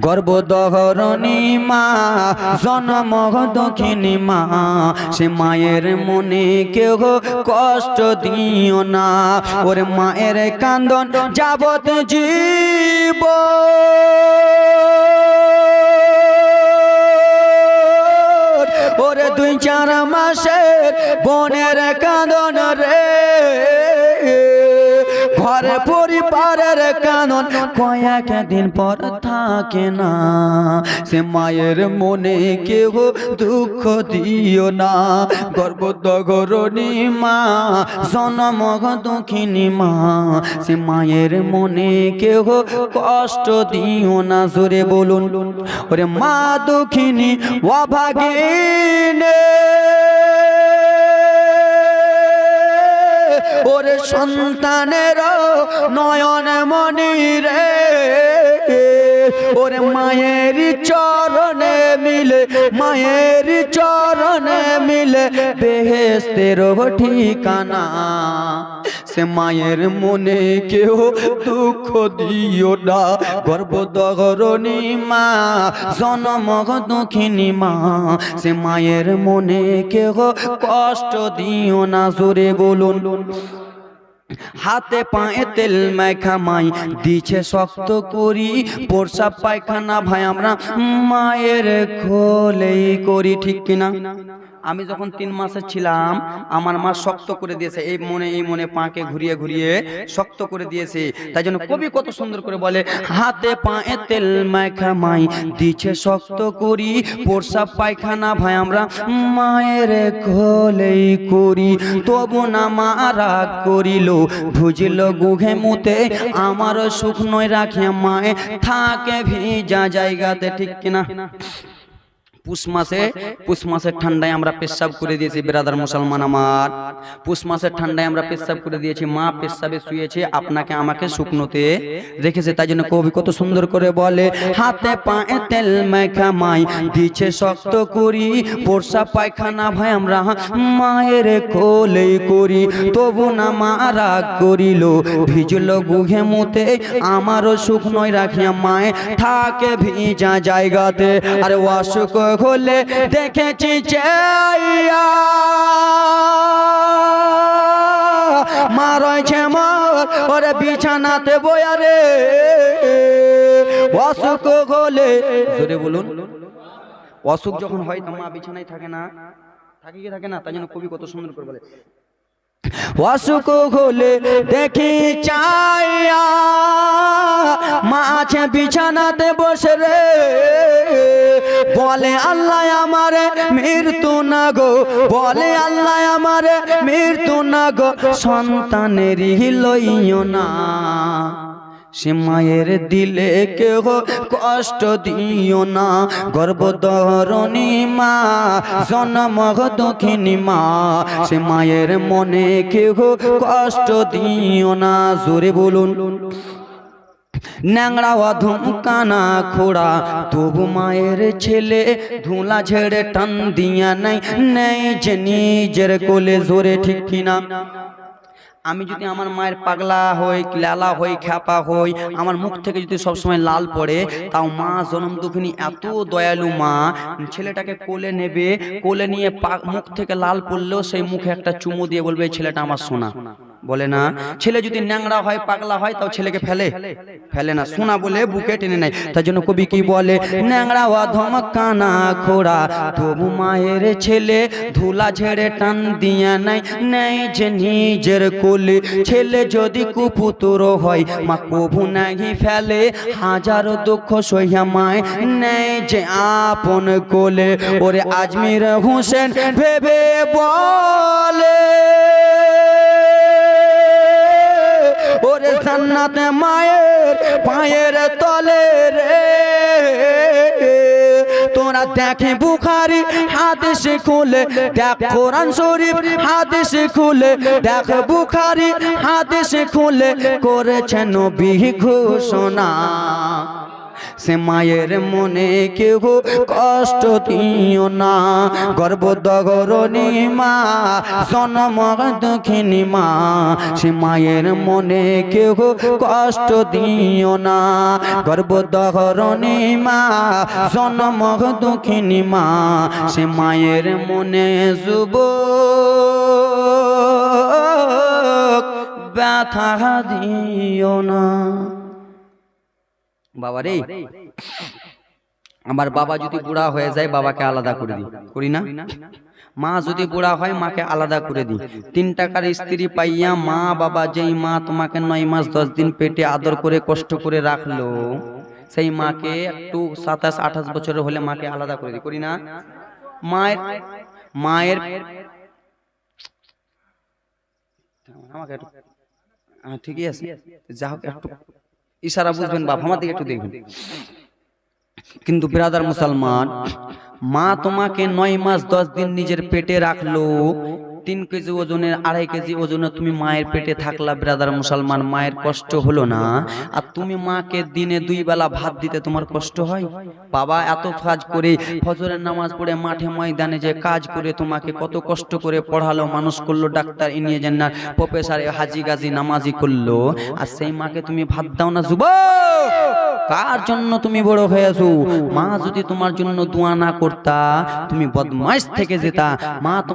গর্ভদহরণী মা, জনম দক্ষিণী মা, সে মায়ের মনে কেউ কষ্ট দিও না। ওরে মায়ের কান্দন যাবত জীব। ওরে দুই চার মাসের বনের কান্দন রে। ঘরে পরিবারের কানন, কয়েক দিন পর থাকে না। সে মায়ের মনে কেউ দুঃখ দিও না। গর্ভদগরণী মা, জনম দুঃখিনী মা, সে মায়ের মনে কেউ কষ্ট দিও না। জোরে বলুন, ওরে মা দুঃখিনী, অভাগিনী। ওরে সন্তানের নয়ন মনি রে। ওরে মায়ের চরণে মিলে মায়ের চরণে মিলে বেহেস্তের ঠিকানা। সে মায়ের মনে কেউ দুঃখ দিও না। গর্ভদগরণী মা, জনম দুঃখিনী মা, সে মায়ের মনে কেউ কষ্ট দিও না। জোরে বলুন, হাতে পায়ে তেল মাখা মাই দিছে শক্ত করি, পোরসা পায়খানা ভাই, আমরা মায়ের খোলেই করি, ঠিক কিনা? আমি যখন তিন মাসে ছিলাম আমার মা শক্ত করে দিয়েছে এই মনে এই মনে পাকে ঘুরিয়ে ঘুরিয়ে শক্ত করে দিয়েছে। তাই জন্য কবি কত সুন্দর করে বলে হাতে পায়ে তেল মাই দিছে শক্ত করি পোরসা পায়খানা ভাই আমরা মায়ের খোলেই করি তবু না মারা করিল ভুজিল গুঘে মুতে আমার সুখ নয় রাখে মায়ে থাকে ভিজা জায়গাতে ঠিক কিনা? পুষ মাসে, পুষ মাসের ঠান্ডায় আমরা পেশাব করে দিয়েছি, বেরাদার মুসলমান আমার। পুষ মাসের ঠান্ডায় আমরা পেশাব করে দিয়েছি, মা পেশাবে শুয়েছে, আপনাকে আমাকে শুকনোতে রেখেছে, তাই জন্য কবি কত সুন্দর করে বলে, হাতে পায়ে তেল মেখা মাই দিছে শক্ত করি পোরসা পায়খানা ভাই আমরা মায়ের কোলে করি, তবু না মারা করিল, ভিজল গুঘে মুতে আমারও সুখ নয় রাখিয়া মায়ে থাকে ভিজা জায়গাতে, আরে অসুখ হলে দেখেছি চাইয়া মা রয়েছে মোর, ওরে বিছানাতে বয়া রে। অসুখ হলে জোরে বলুন। অসুখ যখন হয় তো মা বিছানায় থাকে না? থাকে কি থাকে না? তাই জন্য কবি কত সুন্দর করে বলে। অসুখ হলে দেখি চাইয়া মা আছে বিছানাতে বসে রে। বলে আল্লাহ আমারে, মৃত্যু না গো। বলে আল্লাহ আমারে, মৃত্যু না গো। সন্তানের লইও না। সে মায়ের দিলে কেহ কষ্ট দিও না। গর্ভধরণী মা, জনম দক্ষিণী মা। সে মায়ের মনে কেহ কষ্ট দিও না। জোরে বলুন। ন্যাংরা অধম কানা খোড়া। তবু মায়ের ছেলে ধুলা ঝেড়ে টান দিয়া নাই, নেই যে নিজের কোলে জোরে ঠিক কিনা। আমি যদি আমার মায়ের পাগলা হই লালা হই, খ্যাপা হই, আমার মুখ থেকে যদি সবসময় লাল পড়ে, তাও মা জনম দুঃখিনী এত দয়ালু মা, ছেলেটাকে কোলে নেবে, কোলে নিয়ে মুখ থেকে লাল পড়লেও সেই মুখে একটা চুমু দিয়ে বলবে, ছেলেটা আমার সোনা। বলে না ছেলে যদি ন্যাংরা হয় পাগলা হয় তাও ছেলেকে ফেলে। ফেলে। না সোনা বলে বুকে টেনে নেয়। তার জন্য কবি কি বলে ন্যাংরা অধম কানা খোড়া তবু মায়ের ছেলে ধুলা ঝেড়ে টান দিয়া নাই নেই যে নিজের কোলে। ছেলে যদি কুপুতর হয় মা কভু নাহি ফেলে হাজারো দুঃখ সহিয়া মায় নেই যে আপন কোলে। ওরে আজমির হোসেন ভেবে বলে জান্নাতে মায়ের পায়ের তলে রে। তোরা দেখে বুখারি, হাদিস খুলে দেখ, কোরআন শরীফ, হাদিস খুলে দেখ, বুখারি, হাদিস খুলে করেছেন নবী ঘোষণা। সে মায়ের মনে কেউ কষ্ট দিও না। গর্ব গর্ভদগরণী মা, জনম দুঃখিনী মা, সে মায়ের মনে কেউ কষ্ট দিও না। গর্ব গর্ভদগরণী মা, জনম দুঃখিনী মা, সে মায়ের মনে যুব ব্যথা দিও না। বাবা রে আমার বাবা যদি বুড়া হয়ে যায় বাবাকে আলাদা করে দিই। করি না? মা যদি বুড়া হয় মাকে আলাদা করে দিই। তিন টাকার স্ত্রী পাইয়া মা বাবা যেই মা তোমাকে নয় মাস দশ দিন পেটে আদর করে কষ্ট করে রাখল সেই মাকে একটু সাতাশ আঠাশ বছরের হলে মাকে আলাদা করে দিই। করি না? মায়ের মায়ের আমাকে একটু হ্যাঁ, ঠিকই আছে। যা হোক একটু ইশারা বুঝবেন বাপ আমার দিকে একটু দেখবেন কিন্তু বিরাদার মুসলমান মা তোমাকে নয় মাস দশ দিন নিজের পেটে রাখল তিন কেজি ওজনের আড়াই কেজি ওজনে তুমি মায়ের পেটে থাকলা ব্রাদার মুসলমান, মায়ের কষ্ট হলো না। আর তুমি মাকে দিনে দুই বেলা ভাত দিতে তোমার কষ্ট হয়? বাবা, এত কাজ করে ফজরের নামাজ পড়ে মাঠে ময়দানে যে কাজ করে তোমাকে কত কষ্ট করে পড়ালো, মানুষ করল, ডাক্তার ইঞ্জিনিয়ার প্রফেসর হাজি গাজি নামাজি করল। আর সেই মাকে তুমি ভাত দাও না যুব কার জন্য তুমি বড় হয়েছো? মা যদি তোমার জন্য দোয়া না করতা, তুমি বদমাইশ থেকে যেতা। মা